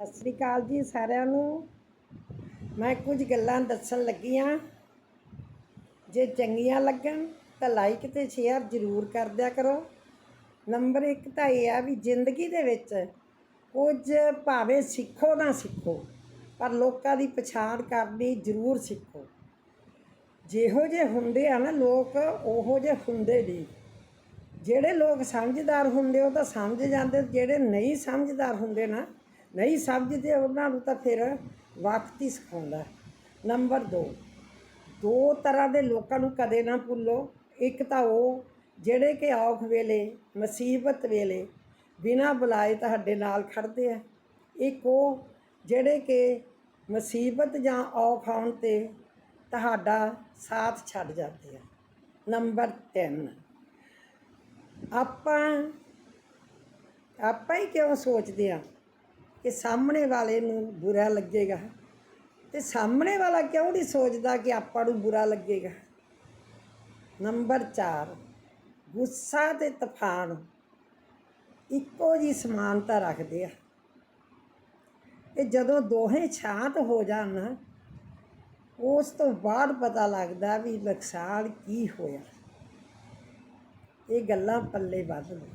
ਸਤਿ ਸ੍ਰੀ ਅਕਾਲ ਜੀ ਸਾਰਿਆਂ ਨੂੰ। ਮੈਂ ਕੁਝ ਗੱਲਾਂ ਦੱਸਣ ਲੱਗੀ ਹਾਂ ਜੇ ਚੰਗੀਆਂ ਲੱਗਣ ਤਾਂ ਲਾਈਕ ਤੇ ਸ਼ੇਅਰ ਜ਼ਰੂਰ ਕਰ ਦਿਆ ਕਰੋ। ਨੰਬਰ 1 ਤਾਂ ਇਹ ਆ ਵੀ ਜ਼ਿੰਦਗੀ ਦੇ ਵਿੱਚ ਕੁਝ ਭਾਵੇਂ ਸਿੱਖੋ ਨਾ ਸਿੱਖੋ, ਪਰ ਲੋਕਾਂ ਦੀ ਪਛਾਣ ਕਰਨੀ ਜ਼ਰੂਰ ਸਿੱਖੋ। ਜਿਹੋ ਜੇ ਹੁੰਦੇ ਆ ਨਾ ਲੋਕ, ਉਹੋ ਜੇ ਹੁੰਦੇ ਨਹੀਂ ਜਿਹੜੇ ਲੋਕ ਸਮਝਦਾਰ ਹੁੰਦੇ ਉਹ ਤਾਂ ਸਮਝ ਜਾਂਦੇ, ਜਿਹੜੇ ਨਹੀਂ ਸਮਝਦਾਰ ਹੁੰਦੇ ਨਾ ਨਹੀਂ ਸਮਝਦੇ ਉਹਨਾਂ ਨੂੰ ਤਾਂ ਫਿਰ ਵਕਤ ਹੀ ਸਿਖਾਉਂਦਾ। ਨੰਬਰ 2 ਦੋ ਤਰ੍ਹਾਂ ਦੇ ਲੋਕਾਂ ਨੂੰ ਕਦੇ ਨਾ ਭੁੱਲੋ। ਇੱਕ ਤਾਂ ਉਹ ਜਿਹੜੇ ਕਿ ਔਖ ਵੇਲੇ, ਮੁਸੀਬਤ ਵੇਲੇ ਬਿਨਾਂ ਬੁਲਾਏ ਤੁਹਾਡੇ ਨਾਲ ਖੜਦੇ ਆ। ਇੱਕ ਉਹ ਜਿਹੜੇ ਕਿ ਮੁਸੀਬਤ ਜਾਂ ਔਖ ਆਉਣ ਤੇ ਤੁਹਾਡਾ ਸਾਥ ਛੱਡ ਜਾਂਦੇ ਆ। ਨੰਬਰ 3 ਆਪਾਂ ਆਪਾਂ ਹੀ ਕਿਉਂ ਸੋਚਦੇ ਆ? ਕਿ ਸਾਹਮਣੇ ਵਾਲੇ ਨੂੰ ਬੁਰਾ ਲੱਗੇਗਾ। ਤੇ ਸਾਹਮਣੇ ਵਾਲਾ ਕਿਉਂ ਨਹੀਂ ਸੋਚਦਾ ਕਿ ਆਪਾਂ ਨੂੰ ਬੁਰਾ ਲੱਗੇਗਾ? ਨੰਬਰ 4 ਗੁੱਸਾ ਤੇ ਤਫਾਨ ਇੱਕੋ ਜੀ ਸਮਾਨਤਾ ਰੱਖਦੇ ਆ। ਇਹ ਜਦੋਂ ਦੋਹੇ ਸ਼ਾਂਤ ਹੋ ਜਾਣ, ਉਸ ਤੋਂ ਬਾਅਦ ਪਤਾ ਲੱਗਦਾ ਵੀ ਨੁਕਸਾਨ ਕੀ ਹੋਇਆ। ਇਹ ਗੱਲਾਂ ਪੱਲੇ ਵੱਧ ਲਓ।